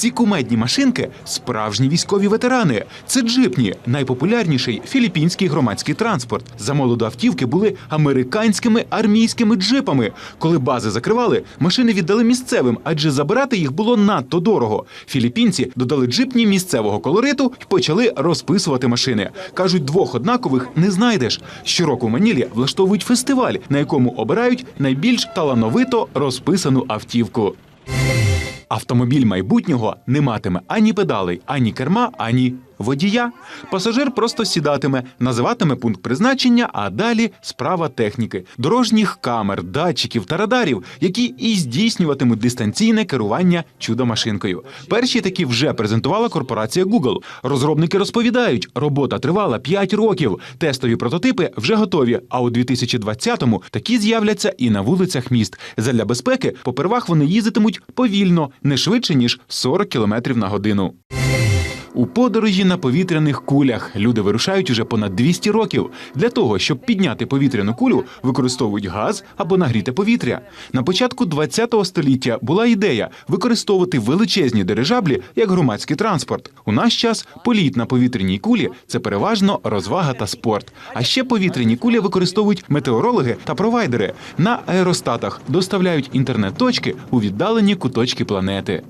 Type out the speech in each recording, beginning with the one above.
Ці кумедні машинки справжні військові ветерани. Це джипні, найпопулярніший філіппінський громадський транспорт. За молоду автівки були американськими армійськими джипами. Коли бази закривали, машини віддали місцевим, адже забирати їх було надто дорого. Філіппінці додали джипні місцевого колориту і почали розписувати машини. кажуть, двох однакових не знайдеш. Щороку в Манілі влаштовують фестиваль, на якому обирають найбільш талановито розписану автівку. Автомобіль майбутнього не матиме ані педалей, ані керма, ані водія. Пасажир просто сідатиме, називатиме пункт призначення, а далі справа техніки, дорожніх камер, датчиків та радарів, які і здійснюватимуть дистанційне керування чудо-машинкою. Перші такі вже презентувала корпорація Google. Розробники розповідають, робота тривала 5 років. Тестові прототипи вже готові. А у 2020-му такі з'являться і на вулицях міст. Задля безпеки попервах вони їздитимуть повільно, не швидше ніж 40 км на годину. У подорожі на повітряних кулях люди вирушають уже понад 200 років. Для того, щоб підняти повітряну кулю, використовують газ або нагріте повітря. На початку 20 століття була ідея використовувати величезні дирижаблі як громадський транспорт. У наш час політ на повітряній кулі це переважно розвага та спорт. А ще повітряні кулі використовують метеорологи та провайдери. На аеростатах доставляють інтернет-точки у віддалені куточки планети.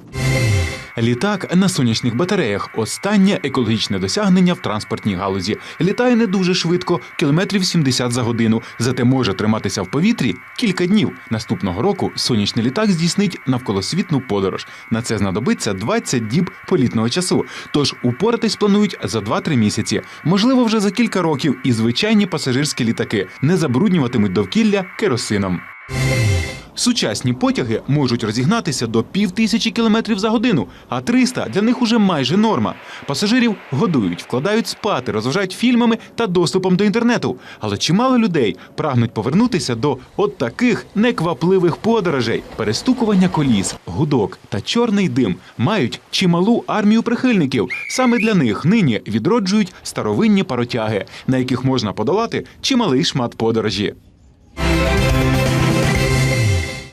Літак на сонячних батареях останнє екологічне досягнення в транспортній галузі. Літає не дуже швидко, кілометрів 70 за годину, зате може триматися в повітрі кілька днів. Наступного року сонячний літак здійснить навколосвітну подорож. На це знадобиться 20 діб політного часу. Тож упоратись планують за 2-3 місяці. Можливо, вже за кілька років і звичайні пасажирські літаки не забруднюватимуть довкілля керосином. Сучасні потяги можуть розігнатися до півтисячі кілометрів за годину, а 300 для них уже майже норма. Пасажирів годують, вкладають спати, розважають фільмами та доступом до інтернету. Але чимало людей прагнуть повернутися до от таких неквапливих подорожей. Перестукування коліс, гудок та чорний дим мають чималу армію прихильників. Саме для них нині відроджують старовинні паротяги, на яких можна подолати чималий шмат подорожі.